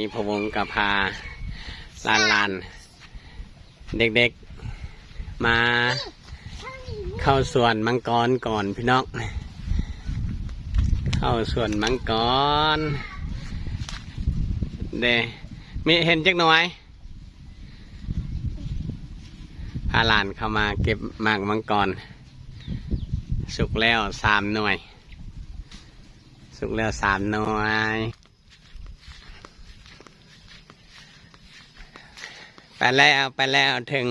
มีพวงกับพาลานลานเด็กๆ มาเข้าสวนมังกรก่อนพี่น้องเข้าสวนมังกรเดมีเห็นจักหน่อยพาลานเข้ามาเก็บหมากมังกร สุกแล้วสามหน่วย สุกแล้วสามหน่วย ไปแล้วไปแล้วถึง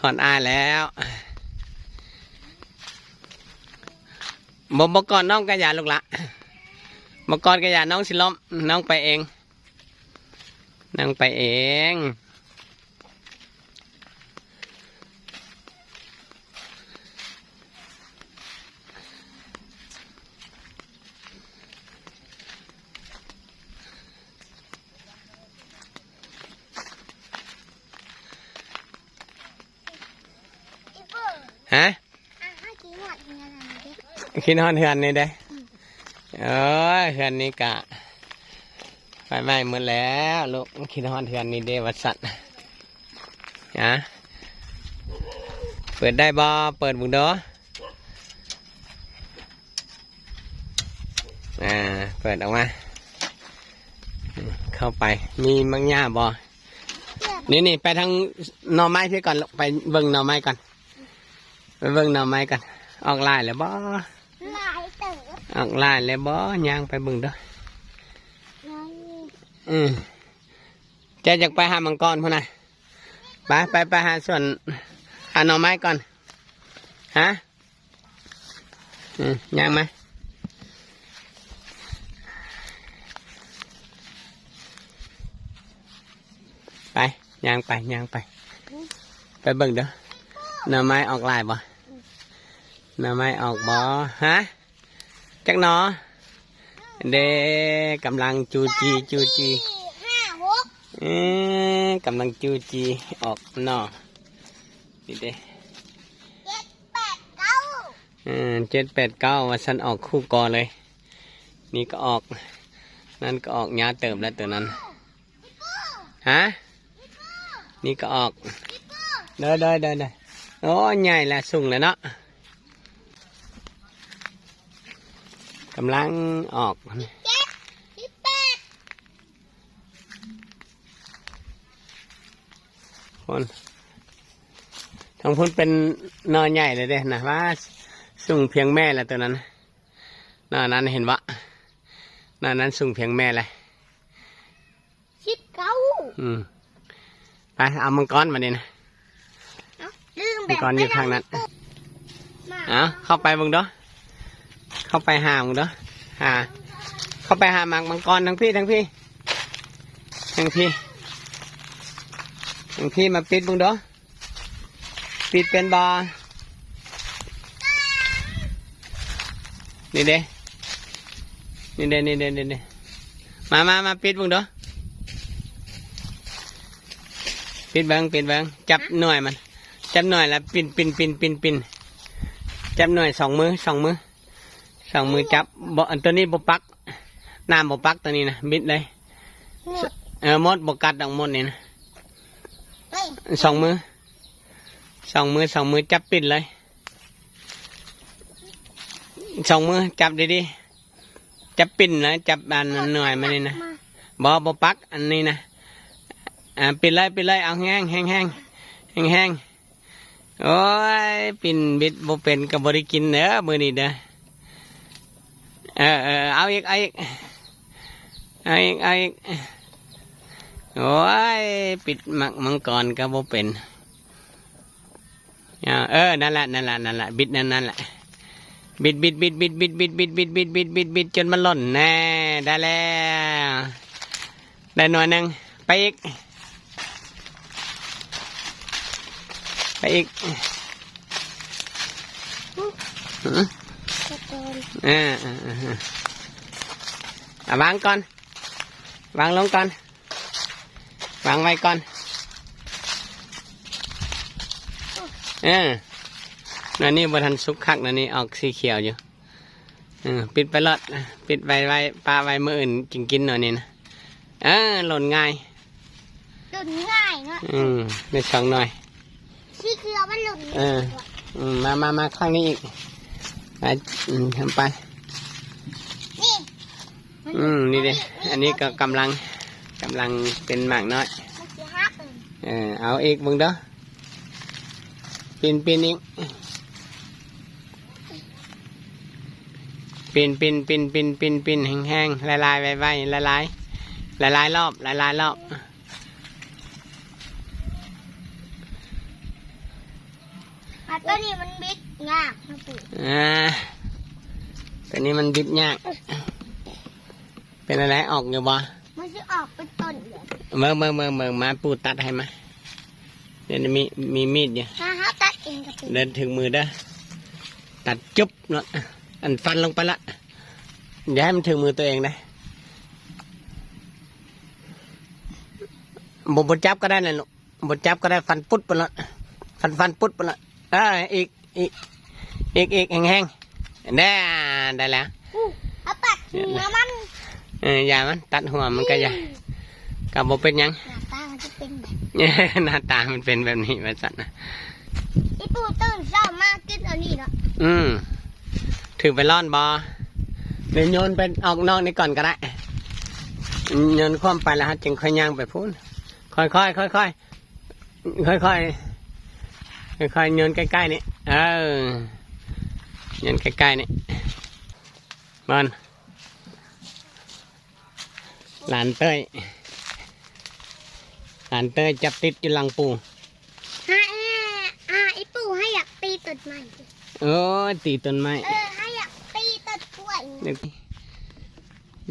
หอนอายแล้วบบก่อนน้องกระยาลูกละบก่อนกระยาน้องสิล้มน้องไปเอง น้องไปเอง ฮะอะให้กินหมดยังไงดิคิดฮอนเฮือนนี่ได้เอ้ยเฮือนนี้กะไฟไหม้หมดแล้วลูกคิดฮอนเฮือนนี่เดวัดสัตว์ฮะเปิดได้บ่เปิดบุงเด้ออ่าเปิดออกมาเข้าไปมีมังย่าบ่นี่นี่ไปทางหน่อไม้พี่ก่อนลูกไปเบิ่งหน่อไม้ก่อน ไปเบิ่งหน่อไม้ก่อนออกลายแล้วบ่ลายเต๋อออกลายแล้วบ่ย่างไปเบิ่งเด้อน้อยอืมเจะอยากไปหามังกรพุ่นน่ะไปไปไปหาส่วนหาหน่อไม้ก่อนฮะอืมย่างไหมไปย่างไปย่างไป ไปเบิ่งเด้อ หน่อไม้ออกลายบ่หน่อไม้ออกบ่ฮะจักหนอเดกำลังจูจีจูจีห้าหกเอ๊ะกำลังจูจีออกนอกนี่เด้เจ็ดแปดเก้าเออเจ็ดแปดเก้าว่าฉันออกคู่กอเลย นี่ก็ออก นั่นก็ออกยาเติมแล้วตัวนั้นฮะนี่ก็ออกเด้อเด้อเด้อเด้อ โอ้ใหญ่ละสุ่งแล้วเนาะกำลังออกเจ็ดสิบแปดคนทางพุ่นเป็นนอใหญ่เลยเด้นะว่าสุ่งเพียงแม่ละตัวนั้นนอนั้นเห็นวะนอนั้นสุ่งเพียงแม่เลยสิบเก้าอืมไปเอามังกรมาดินะเอ้าลื มมังกรอยู่ทางนั้นมาเอาเข้าไปมึงเด้อเข้าไปหามึงเด้อหา เข้าไปหามังมังกรทั้งพี่ทั้งพี่ทั้งพี่ทั้งพี่มาปิดมึงเด้อปิดเป็นบอนี่เด้นี่เด้นี่เด้นี่เด้มามามาปิดมึงเด้อปิดเบิ้งปิดเบิ้งจับหน่วยมัน จับหน่อยแล้วปินปินปินปินปินจับหน่อยสองมือสองมือสองมือจับบ่อันตัวนี้บปักน้ำบปักตัวนี้นะบิดเลยหมดเออมดบกัดดอกมดนี่นะเฮ้ยสองมือสองมือสองมือจับปิดเลยสองมือจับดีๆจับปิ่นนะจับอันหน่อยมานี่นะมาบอบปักอันนี้นะอ่าปิดเลยปิดเลยเอาแห้งแห้งแห้งแห้งแห้ง โอ้ยปิ่นบิดบ่เป็นกับบริกินเด้อมือนี้เด้อเออเออเอาอีกเอาอีกเอาอีกเอาอีกโอ้ยปิดมักมังกรกับบ่เป็นอ่าเออนั่นแหละนั่นแหละนั่นแหละบิดนั่นนั่นแหละบิดบิดบิดบิดบิดบิดบิดบิดบิดบิดบิดบิดจนมันหล่นแน่ได้แล้วได้หน่อยหนึ่งไปอีก ไป อีกหือตะโกนอ่าอ่าอ่าอ่าอะวางก่อน วางลงก่อน วางไว้ก่อนเออนั่นนี่บทันสุกคักนั่นนี่ออกสีเขียวอยู่เออปิดไปรอดปิดไว้ไว้ปลาไว้มืออื่นกินกินหน่อยนี่นะเออหล่นง่ายหลุดง่ายเนาะอืมเด็ดสองหน่อย ชีเกลือมันหลุดเอออืมมามามาข้างนี้อีกไปอืมทำไป นี่อืมนี่เด้อันนี้ก็กำลังกำลังเป็นหมากน้อยมันจะหักเลยเออเอาอีกมึงเด้อปีนปีนอีกปีนปีนปีนปีนปีนปีนแห้งแห้งๆละลายไวไวๆละลายละลายรอบละลายรอบ อะตัวนี้ มันบิ๊กงากนะปู่อ่าแต่นี้มันบิดยาก เป็นอะไรออกอยู่บ่มันจะออกเป็นต้นเลยเมื่อเมื่อเมื่อเมื่อมาปูตัดให้มาเดี๋ยวนี้มีมีมีดอยู่นะฮะตัดเองกับปู่เดินถึงมือเด้อตัดจุ๊บเนาะอันฟันลงไปละอย่าให้มันถึงมือตัวเองนะบบจับก็ได้นะลูกบจับก็ได้ฟันปุ๊ดไปละฟันฟันปุ๊ดไปละเอ่าอีก อีกอีกอีกแห้งๆได้ได้แล้วอู้เอาตัดหัวมันเอออย่ามันตัดหัวมันก็อย่ากับบเป็นหยังหน้าตามันจะเป็นแบบหน้าตามันเป็นแบบนี้มาสัตว์นะไอ้ปู่ตื่นเช้ามากินอันนี้เนาะอืมถือไปร่อนบอเดี๋ยวโยนไปออกนอกนี่ก่อนก็ได้โยนคว่ำไปแล้วฮะจึงค่อยย่างไปพูนค่อยค่อยค่อยค่อยค่อยค่อย ค่อยๆโยนใกล้ๆนี่เออโยนใกล้ๆนี่บอลหลานเต้ยหลานเต้ยจับติดอยู่หลังปูฮะอ่าไอ้ปู่ให้อยากตีต้นไม้โอ้ยตีต้นไม้เออให้อยากตีต้นกล้วยเดี๋ยว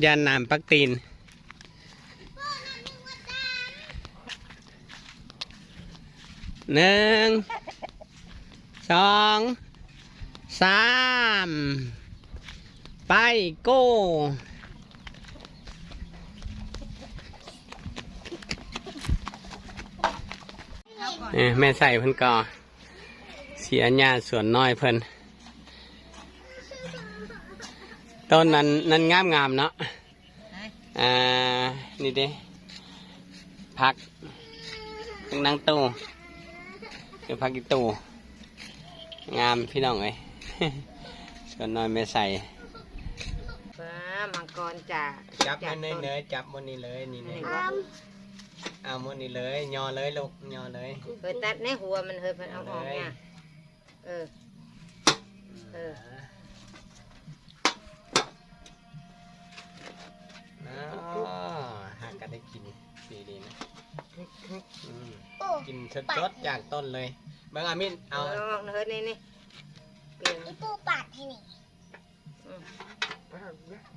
ย่านน้ำปักตีนหนึ่ง สองสามไปโก้เอ้ยแม่ใส่เพิ่นก่อเสียญาส่วนน้อยเพิ่นต้นนั้นนั้นงามงามๆเนาะอ่า นี่เด้พักตั้งนั่งตู้คือพักอีตู้ งามพี่น้องเอ้ยส่วนน้อยไม่ใส่ฟ้ามังกรจ่าจับจาอักนนี้ต้นเลยจับมันนี่เลยนี่เลยอ้ามเอามันนี่เลยยอเลยลูกยอเลยเคยตัดในหัวมันเคยเพิ่นเอาออกเนี่ยเออเอออ๋อหากกันได้กินดีดีนะอืมโอ้กินสดๆจากต้นเลยเบางอามินเอาเอาออกเฮ้ยนี่นี่เปลี่ยนไอ้ปู่ปาดให้นี่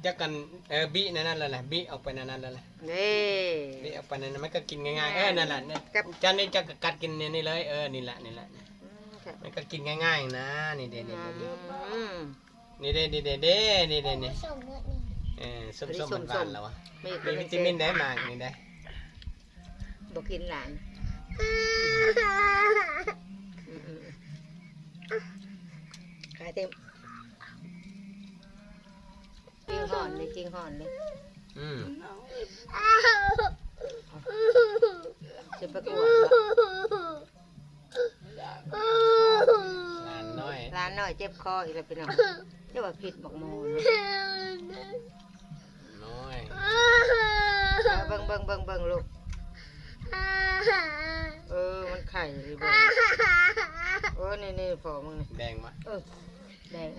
จะกันเออบีนั่นนั่นแหละแหละบีออกไปนั่นนั่นแหละแหละนี่บีออกไปนั่นนั่นมันก็กินง่ายๆเออนั่นแหละเนี่ยกับจานนี้จะกัดกินเนี่ยนี่เลยเออนี่แหละนี่แหละอืมค่ะมันก็กินง่ายๆนะนี่เด้นี่เด้อืมนี่เด้นี่เด้นี่เด้นี่เด้นี่ส่งเนื้อนี่เออส้มๆหวานๆแล้ววะไม่มีวิตามินได้มากนี่ได้บอกกินหลานอืมอืมขาย เต็มจริงห่อนเลยจริงห่อนเลยอืมจะประกวดบ่หลานน้อยร้านน้อยเจ็บคออีกแล้วพี่น้องเจ้าว่าผิดบอกโมนน้อยเอาเบิ่งเบิ่งเบิ่งเบิ่งลูกเออมันไข่เลยเบิ่งเออนี่นี่พอมึงนี่แดงมะเออ แดง